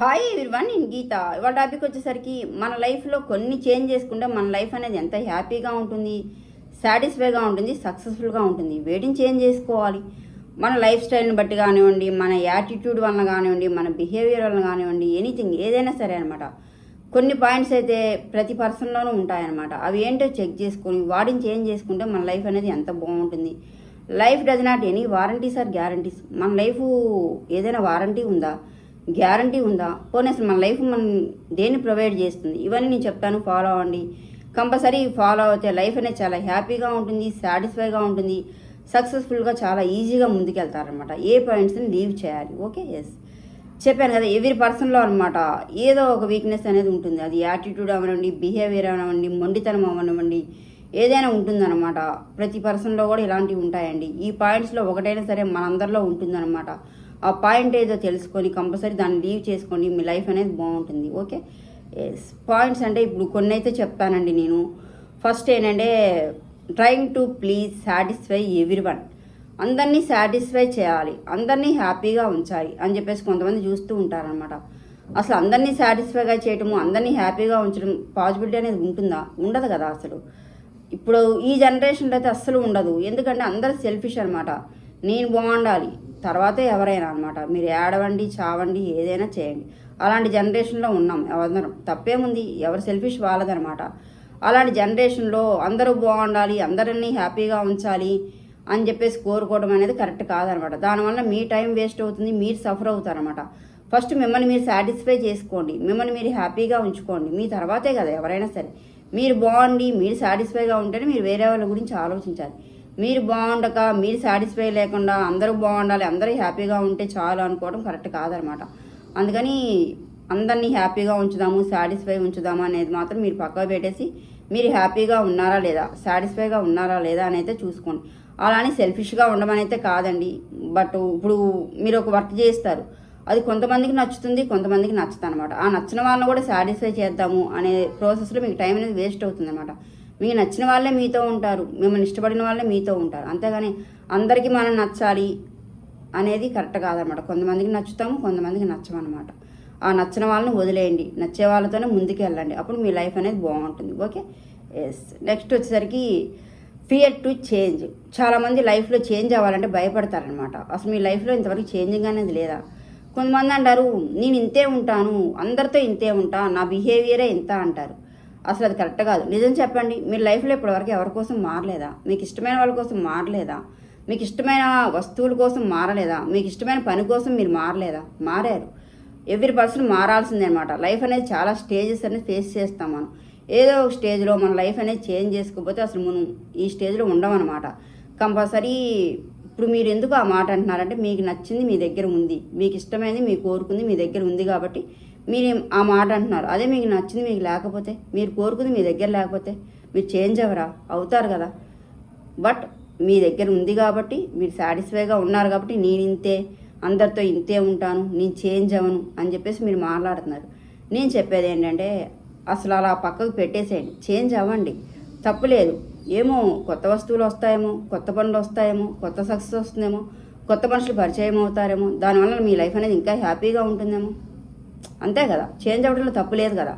Hi one నేను గీత. ఇవాళ topic వచ్చేసరికి మన లైఫ్లో కొన్ని చేంజ్ చేసుకుంటే మన లైఫ్ అనేది ఎంత హ్యాపీగా ఉంటుంది సాటిస్ఫైగా ఉంటుంది సక్సెస్ఫుల్గా ఉంటుంది. వేటిని చేంజ్ చేసుకోవాలి. మన లైఫ్ స్టైల్ని బట్టి కానివ్వండి మన యాటిట్యూడ్ వలన కానివ్వండి మన బిహేవియర్ వలన కానివ్వండి ఎనీథింగ్ ఏదైనా సరే అనమాట కొన్ని పాయింట్స్ అయితే ప్రతి పర్సన్లోనూ ఉంటాయన్నమాట. అవి ఏంటో చెక్ చేసుకొని వాటిని చేంజ్ చేసుకుంటే మన లైఫ్ అనేది ఎంత బాగుంటుంది. Life does not any warranties or guarantees. మన లైఫ్ ఏదైనా వారంటీ ఉందా? గ్యారంటీ ఉందా? పోనీ అసలు మన లైఫ్ మనం దేన్ని ప్రొవైడ్ చేస్తుంది? ఇవన్నీ నేను చెప్తాను ఫాలో అవ్వండి. కంపల్సరీ ఫాలో అవుతే లైఫ్ అనేది చాలా హ్యాపీగా ఉంటుంది సాటిస్ఫైగా ఉంటుంది సక్సెస్ఫుల్గా చాలా ఈజీగా ముందుకెళ్తారనమాట ఏ పాయింట్స్ని లీవ్ చేయాలి ఓకే? ఎస్ చెప్పాను కదా ఎవరి పర్సన్లో అనమాట ఏదో ఒక వీక్నెస్ అనేది ఉంటుంది. అది యాటిట్యూడ్ అవనివ్వండి బిహేవియర్ అవనివ్వండి మొండితనం అవనివ్వండి ఏదైనా ఉంటుందన్నమాట. ప్రతి పర్సన్లో కూడా ఇలాంటివి ఉంటాయండి. ఈ పాయింట్స్లో ఒకటైనా సరే మనందరిలో ఉంటుందన్నమాట. ఆ పాయింట్ ఏదో తెలుసుకొని కంపల్సరీ దాన్ని లీవ్ చేసుకోండి. మీ లైఫ్ అనేది బాగుంటుంది. ఓకే? ఎస్ పాయింట్స్ అంటే ఇప్పుడు కొన్ని అయితే చెప్తానండి నేను. ఫస్ట్ ఏంటంటే trying to please satisfy everyone అందరినీ సాటిస్ఫై చేయాలి. అందరినీ హ్యాపీగా ఉంచాలి అని చెప్పేసి కొంతమంది చూస్తూ ఉంటారనమాట అసలు అందరినీ సాటిస్ఫైగా చేయటము అందరినీ హ్యాపీగా ఉంచడం పాజిబిలిటీ అనేది ఉంటుందా? ఉండదు కదా అసలు. ఇప్పుడు ఈ జనరేషన్లో అయితే అస్సలు ఉండదు. ఎందుకంటే అందరు సెల్ఫిష్ అనమాట నేను బాగుండాలి. తర్వాతే ఎవరైనా అనమాట మీరు ఏడవండి చావండి ఏదైనా చేయండి. అలాంటి జనరేషన్లో ఉన్నాం. ఎవరందరం తప్పేముంది ఎవరు సెల్ఫిష్ వాళ్ళదనమాట అలాంటి జనరేషన్లో అందరూ బాగుండాలి అందరినీ హ్యాపీగా ఉంచాలి అని చెప్పేసి కోరుకోవడం అనేది కరెక్ట్ కాదనమాట దానివల్ల మీ టైం వేస్ట్ అవుతుంది మీరు సఫర్ అవుతారనమాట ఫస్ట్ మిమ్మల్ని మీరు సాటిస్ఫై చేసుకోండి. మిమ్మల్ని మీరు హ్యాపీగా ఉంచుకోండి. మీ తర్వాతే కదా ఎవరైనా సరే. మీరు బాగుండి మీరు సాటిస్ఫైగా ఉంటేనే మీరు వేరే వాళ్ళ గురించి ఆలోచించాలి. మీరు బాగుండక మీరు సాటిస్ఫై లేకుండా అందరూ బాగుండాలి అందరూ హ్యాపీగా ఉంటే చాలు అనుకోవడం కరెక్ట్ కాదనమాట. అందుకని అందరినీ హ్యాపీగా ఉంచుదాము సాటిస్ఫై ఉంచుదాము అనేది మాత్రం మీరు పక్కకు పెట్టేసి మీరు హ్యాపీగా ఉన్నారా లేదా సాటిస్ఫైగా ఉన్నారా లేదా అని అయితే చూసుకోండి అలానే సెల్ఫిష్గా ఉండమని అయితే కాదండి. బట్ ఇప్పుడు మీరు ఒక వర్క్ చేస్తారు. అది కొంతమందికి నచ్చుతుంది కొంతమందికి నచ్చుతుంది అనమాట ఆ నచ్చిన వాళ్ళని కూడా సాటిస్ఫై చేద్దాము అనే ప్రాసెస్లో మీకు టైం అనేది వేస్ట్ అవుతుంది అనమాట మీకు నచ్చిన వాళ్ళే మీతో ఉంటారు మిమ్మల్ని ఇష్టపడిన వాళ్ళే మీతో ఉంటారు. అంతేగాని అందరికీ మనం నచ్చాలి అనేది కరెక్ట్ కాదనమాట. కొంతమందికి నచ్చుతాము కొంతమందికి నచ్చమన్నమాట ఆ నచ్చిన వాళ్ళని వదిలేయండి. నచ్చే వాళ్ళతోనే ముందుకు వెళ్ళండి. అప్పుడు మీ లైఫ్ అనేది బాగుంటుంది. ఓకే ఎస్ నెక్స్ట్ వచ్చేసరికి ఫియర్ టు చేంజ్ చాలామంది లైఫ్లో చేంజ్ అవ్వాలంటే భయపడతారనమాట. అసలు మీ లైఫ్లో ఇంతవరకు చేంజింగ్ అనేది లేదా? కొంతమంది అంటారు నేను ఇంతే ఉంటాను అందరితో ఇంతే ఉంటా నా బిహేవియరే ఇంత అంటారు. అసలు అది కరెక్ట్ కాదు. నిజం చెప్పండి మీరు లైఫ్లో ఇప్పటివరకు ఎవరి కోసం మారలేదా? మీకు ఇష్టమైన వాళ్ళ కోసం మారలేదా? మీకు ఇష్టమైన వస్తువుల కోసం మారలేదా? మీకు ఇష్టమైన పని కోసం మీరు మారలేదా? మారారు. ఎవ్రీ పర్సన్ మారాల్సిందే అనమాట లైఫ్ అనేది చాలా స్టేజెస్ అనేది ఫేస్ చేస్తాం మనం. ఏదో ఒక స్టేజ్లో మన లైఫ్ అనేది చేంజ్ చేసుకోకపోతే అసలు మనం ఈ స్టేజ్లో ఉండమన్నమాట. కంపల్సరీ ఇప్పుడు మీరు ఎందుకు ఆ మాట అంటున్నారంటే మీకు నచ్చింది మీ దగ్గర ఉంది మీకు ఇష్టమైనది మీకు కోరుకుంది మీ దగ్గర ఉంది కాబట్టి మీరు ఆ మాట అంటున్నారు. అదే మీకు నచ్చింది మీకు లేకపోతే మీరు కోరుకుంది మీ దగ్గర లేకపోతే మీరు చేంజ్ అవ్వరా? అవుతారు కదా. బట్ మీ దగ్గర ఉంది కాబట్టి మీరు సాటిస్ఫైగా ఉన్నారు కాబట్టి నేను ఇంతే అందరితో ఇంతే ఉంటాను నేను చేంజ్ అవ్వను అని చెప్పేసి మీరు మాట్లాడుతున్నారు. నేను చెప్పేది ఏంటంటే అసలు అలా పక్కకు పెట్టేసేయండి. చేంజ్ అవ్వండి. తప్పులేదు ఏమో కొత్త వస్తువులు వస్తాయేమో కొత్త పనులు వస్తాయేమో కొత్త సక్సెస్ వస్తుందేమో కొత్త మనుషులు పరిచయం అవుతారేమో దానివల్ల మీ లైఫ్ అనేది ఇంకా హ్యాపీగా ఉంటుందేమో. అంతే కదా? చేంజ్ అవ్వడంలో తప్పు లేదు కదా?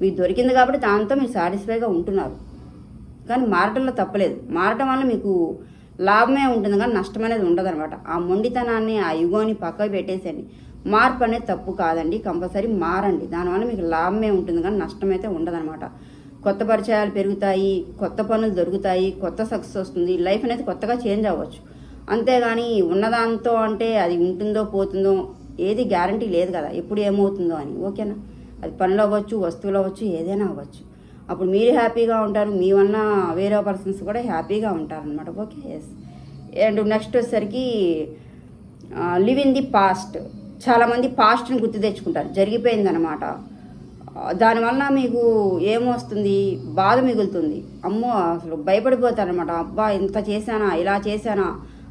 మీకు దొరికింది కాబట్టి దాంతో మీరు సాటిస్ఫైగా ఉంటున్నారు. కానీ మారటంలో తప్పలేదు మారటం వల్ల మీకు లాభమే ఉంటుంది కానీ నష్టం అనేది ఉండదు అనమాట ఆ మొండితనాన్ని ఆ యుగోని పక్కకు పెట్టేసేయండి. మార్పు అనేది తప్పు కాదండి. కంపల్సరీ మారండి. దానివల్ల మీకు లాభమే ఉంటుంది కానీ నష్టం అయితే ఉండదనమాట కొత్త పరిచయాలు పెరుగుతాయి కొత్త పనులు దొరుకుతాయి కొత్త సక్సెస్ వస్తుంది. లైఫ్ అనేది కొత్తగా చేంజ్ అవ్వచ్చు. అంతేగాని ఉన్నదాంతో అంటే అది ఉంటుందో పోతుందో ఏది గ్యారంటీ లేదు కదా. ఎప్పుడు ఏమవుతుందో అని. ఓకేనా అది పనులు అవ్వచ్చు వస్తువులు అవ్వచ్చు ఏదైనా అవ్వచ్చు. అప్పుడు మీరు హ్యాపీగా ఉంటారు. మీ వల్ల వేరే పర్సన్స్ కూడా హ్యాపీగా ఉంటారనమాట ఓకే ఎస్ అండ్ నెక్స్ట్ వచ్చేసరికి లివ్ ఇన్ ది పాస్ట్ చాలామంది పాస్ట్ని గుర్తు తెచ్చుకుంటారు. జరిగిపోయిందనమాట దానివల్ల మీకు ఏమొస్తుంది? బాధ మిగులుతుంది. అమ్మో అసలు భయపడిపోతారనమాట అబ్బా ఇంత చేశానా? ఇలా చేశానా?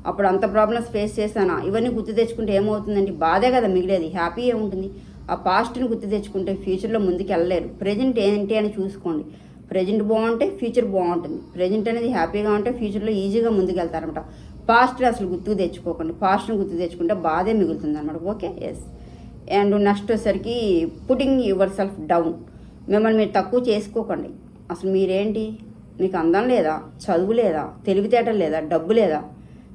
అప్పుడు అంత ప్రాబ్లమ్స్ ఫేస్ చేశానా? ఇవన్నీ గుర్తు తెచ్చుకుంటే ఏమవుతుందండి బాధే కదా మిగిలేది. హ్యాపీ ఏముంటుంది ఆ పాస్ట్ని గుర్తు తెచ్చుకుంటే ఫ్యూచర్లో ముందుకు వెళ్ళలేరు ప్రజెంట్ ఏంటి అని చూసుకోండి. ప్రజెంట్ బాగుంటే ఫ్యూచర్ బాగుంటుంది. ప్రజెంట్ అనేది హ్యాపీగా ఉంటే ఫ్యూచర్లో ఈజీగా ముందుకు వెళ్తారనమాట పాస్ట్ అసలు గుర్తుకు తెచ్చుకోకండి. పాస్ట్ని గుర్తు తెచ్చుకుంటే బాధే మిగులుతుంది అనమాట ఓకే ఎస్ అండ్ నెక్స్ట్ వచ్చేసరికి పుటింగ్ యువర్ సెల్ఫ్ డౌన్. మిమ్మల్ని మీరు తక్కువ చేసుకోకండి. అసలు మీరేంటి? మీకు అందం లేదా? చదువు లేదా? తెలివితేటలు లేదా? డబ్బు లేదా?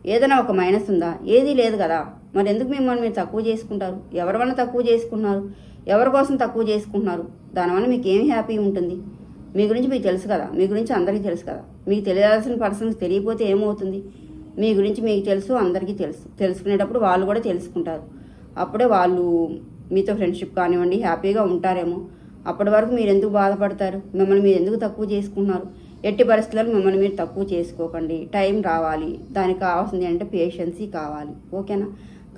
ఏదైనా ఒక మైనస్ ఉందా? ఏదీ లేదు కదా. మరి ఎందుకు మిమ్మల్ని మీరు తక్కువ చేసుకుంటారు? ఎవరి వల్ల తక్కువ చేసుకున్నారు ఎవరి కోసం తక్కువ చేసుకుంటున్నారు? దానివల్ల మీకు ఏమి హ్యాపీ ఉంటుంది? మీ గురించి మీకు తెలుసు కదా. మీ గురించి అందరికీ తెలుసు కదా. మీకు తెలియాల్సిన పర్సన్స్ తెలియకపోతే ఏమవుతుంది? మీ గురించి మీకు తెలుసు అందరికీ తెలుసు. తెలుసుకునేటప్పుడు వాళ్ళు కూడా తెలుసుకుంటారు. అప్పుడే వాళ్ళు మీతో ఫ్రెండ్షిప్ కానివ్వండి హ్యాపీగా ఉంటారేమో. అప్పటి వరకు మీరు ఎందుకు బాధపడతారు? మిమ్మల్ని మీరు ఎందుకు తక్కువ చేసుకున్నారు ఎట్టి పరిస్థితుల్లో మిమ్మల్ని మీరు తక్కువ చేసుకోకండి. టైం రావాలి. దానికి కావాల్సింది అంటే పేషెన్సీ కావాలి. ఓకేనా?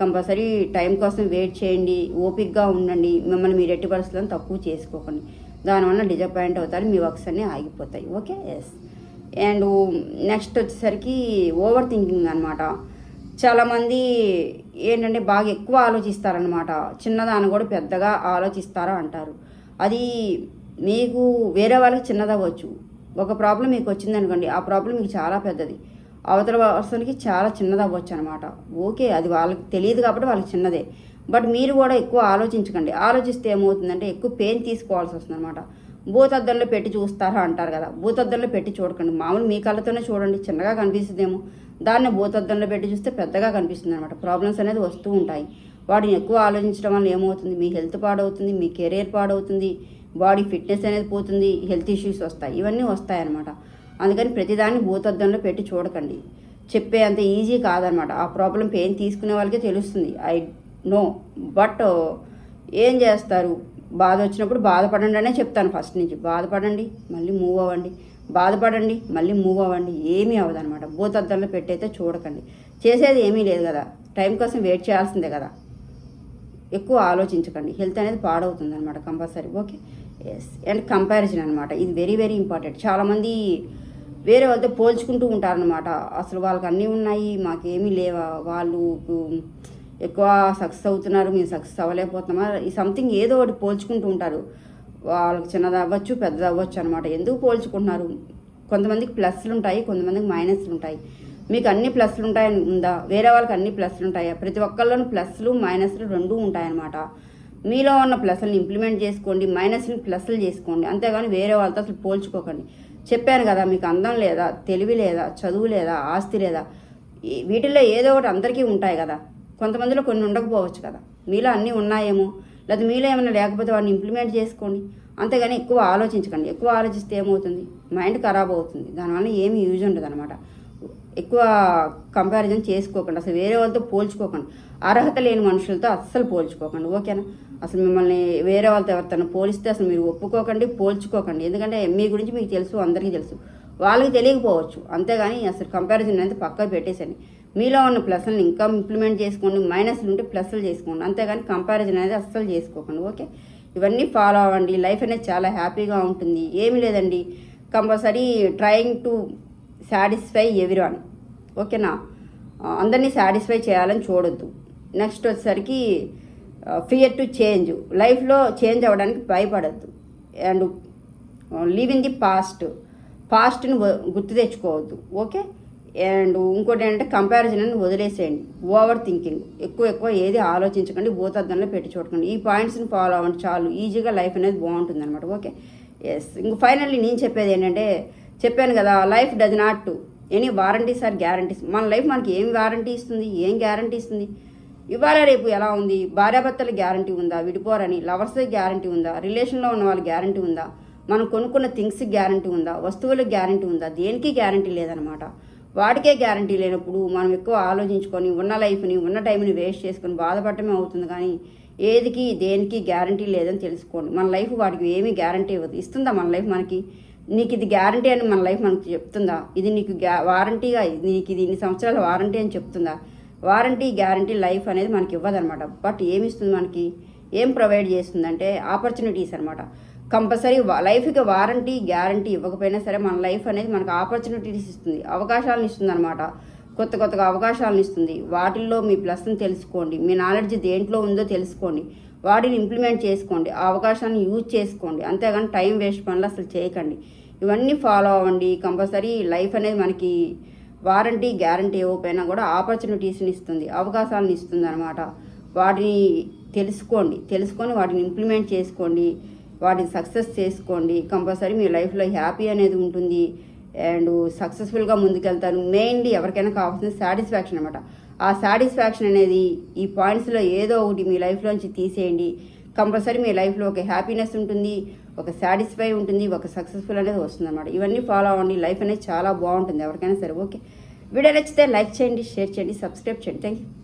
కంపల్సరీ టైం కోసం వెయిట్ చేయండి. ఓపిక్గా ఉండండి. మిమ్మల్ని మీరు ఎట్టి పరిస్థితులను తక్కువ చేసుకోకండి. దానివల్ల డిజపాయింట్ అవుతారు. మీ వర్క్స్ అన్నీ ఆగిపోతాయి. ఓకే? ఎస్ అండ్ నెక్స్ట్ వచ్చేసరికి ఓవర్ థింకింగ్ అనమాట చాలామంది ఏంటంటే బాగా ఎక్కువ ఆలోచిస్తారనమాట చిన్నదాన్ని కూడా పెద్దగా ఆలోచిస్తారా అంటారు. అది మీకు వేరే వాళ్ళకి చిన్నదవ్వచ్చు. ఒక ప్రాబ్లం మీకు వచ్చింది అనుకోండి ఆ ప్రాబ్లం మీకు చాలా పెద్దది. అవతల పర్సన్కి చాలా చిన్నది అవ్వచ్చు అనమాట ఓకే అది వాళ్ళకి తెలియదు కాబట్టి వాళ్ళకి చిన్నదే. బట్ మీరు కూడా ఎక్కువ ఆలోచించకండి. ఆలోచిస్తే ఏమవుతుందంటే ఎక్కువ పెయిన్ తీసుకోవాల్సి వస్తుంది అనమాట భూతద్దంలో పెట్టి చూస్తారా అంటారు కదా. భూతద్దంలో పెట్టి చూడకండి. మామూలు మీ కళ్ళతోనే చూడండి. చిన్నగా కనిపిస్తుందేమో. దాన్ని భూతద్దంలో పెట్టి చూస్తే పెద్దగా కనిపిస్తుంది అనమాట ప్రాబ్లమ్స్ అనేది వస్తూ ఉంటాయి. వాటిని ఎక్కువ ఆలోచించడం వల్ల ఏమవుతుంది? మీ హెల్త్ పాడవుతుంది మీ కెరీర్ పాడవుతుంది బాడీ ఫిట్నెస్ అనేది పోతుంది హెల్త్ ఇష్యూస్ వస్తాయి. ఇవన్నీ వస్తాయన్నమాట అందుకని ప్రతిదాన్ని భూతద్దంలో పెట్టి చూడకండి. చెప్పే అంత ఈజీ కాదనమాట ఆ ప్రాబ్లం పెయిన్ తీసుకునే వాళ్ళకే తెలుస్తుంది. ఐ నో బట్ ఏం చేస్తారు? బాధ వచ్చినప్పుడు బాధపడండి అనే చెప్తాను ఫస్ట్ నుంచి. బాధపడండి మళ్ళీ మూవ్ అవ్వండి. బాధపడండి మళ్ళీ మూవ్ అవ్వండి. ఏమీ అవ్వదు అనమాట భూతద్దంలో పెట్టయితే చూడకండి. చేసేది ఏమీ లేదు కదా. టైం కోసం వెయిట్ చేయాల్సిందే కదా. ఎక్కువ ఆలోచించకండి. హెల్త్ అనేది పాడవుతుంది అనమాట compulsory. Okay yes and comparison అనమాట ఇది వెరీ వెరీ ఇంపార్టెంట్ చాలామంది వేరే వాళ్ళతో పోల్చుకుంటూ ఉంటారనమాట అసలు వాళ్ళకి అన్నీ ఉన్నాయి మాకేమీ లేవా? వాళ్ళు ఎక్కువ సక్సెస్ అవుతున్నారు మేము సక్సెస్ అవ్వలేకపోతున్నామా? ఈ సంథింగ్ ఏదో ఒకటి పోల్చుకుంటూ ఉంటారు. వాళ్ళకి చిన్నది అవ్వచ్చు పెద్దది అవ్వచ్చు అనమాట ఎందుకు పోల్చుకుంటున్నారు? కొంతమందికి ప్లస్లు ఉంటాయి కొంతమందికి మైనస్లు ఉంటాయి. మీకు అన్ని ప్లస్లు ఉంటాయని ఉందా? వేరే వాళ్ళకి అన్ని ప్లస్లు ఉంటాయా? ప్రతి ఒక్కళ్ళలోనూ ప్లస్లు మైనస్లు రెండూ ఉంటాయన్నమాట. మీలో ఉన్న ప్లస్లను ఇంప్లిమెంట్ చేసుకోండి మైనస్ని ప్లస్లు చేసుకోండి. అంతేగాని వేరే వాళ్ళతో అసలు పోల్చుకోకండి. చెప్పాను కదా మీకు అందం లేదా తెలివి లేదా చదువు లేదా ఆస్తి లేదా వీటిల్లో ఏదో ఒకటి అందరికీ ఉంటాయి కదా. కొంతమందిలో కొన్ని ఉండకపోవచ్చు కదా. మీలో అన్నీ ఉన్నాయేమో? లేదా మీలో ఏమైనా లేకపోతే వాడిని ఇంప్లిమెంట్ చేసుకోండి. అంతేగాని ఎక్కువ ఆలోచించకండి. ఎక్కువ ఆలోచిస్తే ఏమవుతుంది? మైండ్ ఖరాబ్ అవుతుంది. దానివల్ల ఏమీ యూజ్ ఉండదు అనమాట ఎక్కువ కంపారిజన్ చేసుకోకండి. అసలు వేరే వాళ్ళతో పోల్చుకోకండి. అర్హత లేని మనుషులతో అస్సలు పోల్చుకోకండి. ఓకేనా? అసలు మిమ్మల్ని వేరే వాళ్ళతో ఎవరితో పోలిస్తే అసలు మీరు ఒప్పుకోకండి పోల్చుకోకండి. ఎందుకంటే మీ గురించి మీకు తెలుసు అందరికీ తెలుసు. వాళ్ళకి తెలియకపోవచ్చు. అంతేగాని అసలు కంపారిజన్ అనేది పక్కకు పెట్టేసండి మీలో ఉన్న ప్లస్లను ఇంకా ఇంప్లిమెంట్ చేసుకోండి మైనస్లు ఉంటే ప్లస్లు చేసుకోండి. అంతేగాని కంపారిజన్ అనేది అస్సలు చేసుకోకండి ఓకే? ఇవన్నీ ఫాలో అవ్వండి. లైఫ్ అనేది చాలా హ్యాపీగా ఉంటుంది. ఏమీ లేదండి. Compulsory trying to satisfy everyone ఓకేనా? అందరినీ సాటిస్ఫై చేయాలని చూడొద్దు. నెక్స్ట్ వచ్చేసరికి ఫియర్ టు చేంజ్. లైఫ్లో చేంజ్ అవ్వడానికి భయపడద్దు. And live in the past. పాస్ట్ని గుర్తు తెచ్చుకోవద్దు ఓకే? అండ్ ఇంకోటి ఏంటంటే కంపారిజన్ అని వదిలేసేయండి. ఓవర్ థింకింగ్ ఎక్కువ ఎక్కువ ఏది ఆలోచించకండి భూతద్దంలో పెట్టి చూడకండి. ఈ పాయింట్స్ని ఫాలో అవ్వండి చాలు. ఈజీగా లైఫ్ అనేది బాగుంటుంది అనమాట ఓకే ఎస్ ఇంక ఫైనల్లీ నేను చెప్పేది ఏంటంటే చెప్పాను కదా life does not any warranties or guarantees మన లైఫ్ మనకి ఏం వారంటీ ఇస్తుంది? ఏం గ్యారంటీ ఇస్తుంది? ఇవాళ రేపు ఎలా ఉంది? భార్యాభర్తల గ్యారంటీ ఉందా? విడిపోరని? లవర్స్ గ్యారంటీ ఉందా? రిలేషన్లో ఉన్న వాళ్ళ గ్యారంటీ ఉందా? మనం కొనుక్కున్న థింగ్స్కి గ్యారంటీ ఉందా? వస్తువులకు గ్యారంటీ ఉందా? దేనికి గ్యారంటీ లేదనమాట వాటికే గ్యారంటీ లేనప్పుడు మనం ఎక్కువ ఆలోచించుకొని ఉన్న లైఫ్ని ఉన్న టైంని వేస్ట్ చేసుకొని బాధపడటమే అవుతుంది. కానీ ఏదికి దేనికి గ్యారంటీ లేదని తెలుసుకోండి. మన లైఫ్ వాటికి ఏమీ గ్యారంటీ ఇవ్వదు. ఇస్తుందా మన లైఫ్ మనకి? నీకు ఇది గ్యారంటీ అని మన లైఫ్ మనకు చెప్తుందా? ఇది నీకు గ్యా వారంటీగా నీకు ఇది ఇన్ని సంవత్సరాల వారంటీ అని చెప్తుందా? వారంటీ గ్యారంటీ లైఫ్ అనేది మనకి ఇవ్వదనమాట బట్ ఏమి ఇస్తుంది మనకి? ఏం ప్రొవైడ్ చేస్తుందంటే ఆపర్చునిటీస్ అనమాట కంపల్సరీ లైఫ్కి వారంటీ గ్యారంటీ ఇవ్వకపోయినా సరే మన లైఫ్ అనేది మనకు ఆపర్చునిటీస్ ఇస్తుంది అవకాశాలను ఇస్తుంది అనమాట కొత్త కొత్తగా అవకాశాలను ఇస్తుంది. వాటిల్లో మీ ప్లస్ని తెలుసుకోండి మీ నాలెడ్జ్ దేంట్లో ఉందో తెలుసుకోండి వాటిని ఇంప్లిమెంట్ చేసుకోండి ఆ అవకాశాన్ని యూజ్ చేసుకోండి. అంతేగాని టైం వేస్ట్ పనులు అసలు చేయకండి. ఇవన్నీ ఫాలో అవ్వండి. కంపల్సరీ లైఫ్ అనేది మనకి వారంటీ గ్యారంటీ ఇవ్వకపోయినా కూడా ఆపర్చునిటీస్ని ఇస్తుంది అవకాశాలను ఇస్తుంది అనమాట వాటిని తెలుసుకోండి తెలుసుకొని వాటిని ఇంప్లిమెంట్ చేసుకోండి. వాటిని సక్సెస్ చేసుకోండి. కంపల్సరీ మీ లైఫ్లో హ్యాపీ అనేది ఉంటుంది. అండ్ సక్సెస్ఫుల్గా ముందుకెళ్తారు. మెయిన్లీ ఎవరికైనా కావాల్సిన సాటిస్ఫాక్షన్ అనమాట ఆ సాటిస్ఫాక్షన్ అనేది ఈ పాయింట్స్లో ఏదో ఒకటి మీ లైఫ్లోంచి తీసేయండి. కంపల్సరీ మీ లైఫ్లో ఒక హ్యాపీనెస్ ఉంటుంది. ఒక సాటిస్ఫై ఉంటుంది. ఒక సక్సెస్ఫుల్ అనేది వస్తుంది అనమాట ఇవన్నీ ఫాలో అవ్వండి. లైఫ్ అనేది చాలా బాగుంటుంది. ఎవరికైనా సరే. ఓకే. వీడియో నచ్చితే లైక్ చేయండి షేర్ చేయండి సబ్స్క్రైబ్ చేయండి. Thank you